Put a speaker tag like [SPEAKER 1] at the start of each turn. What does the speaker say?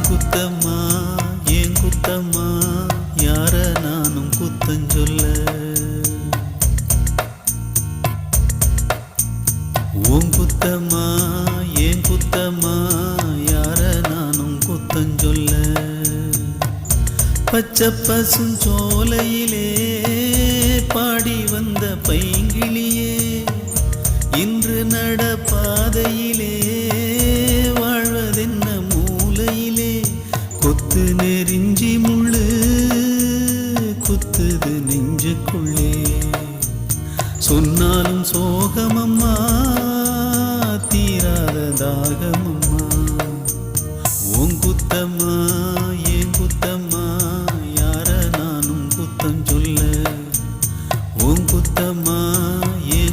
[SPEAKER 1] குத்தம்மா ஏன் குத்தம்மா யார நானும் குத்தஞ்சொல்ல உன் குத்தம்மா ஏன் குத்தம்மா யார நானும் குத்தஞ்சொல்ல பச்சை பசுஞ்சோலையிலே பாடி வந்த பைங்கிளியே இன்று நடப்பாதையிலே கொத்து நெறிஞ்சி முள்ளு குத்துது நெஞ்சுக்குள்ளே. சொன்னாலும் சோகமம்மா தீராத தாகமம்மா. உன் குத்தம்மா என் குத்தம்மா யார நானும் குத்தம் சொல்ல. உன் குத்தம்மா என்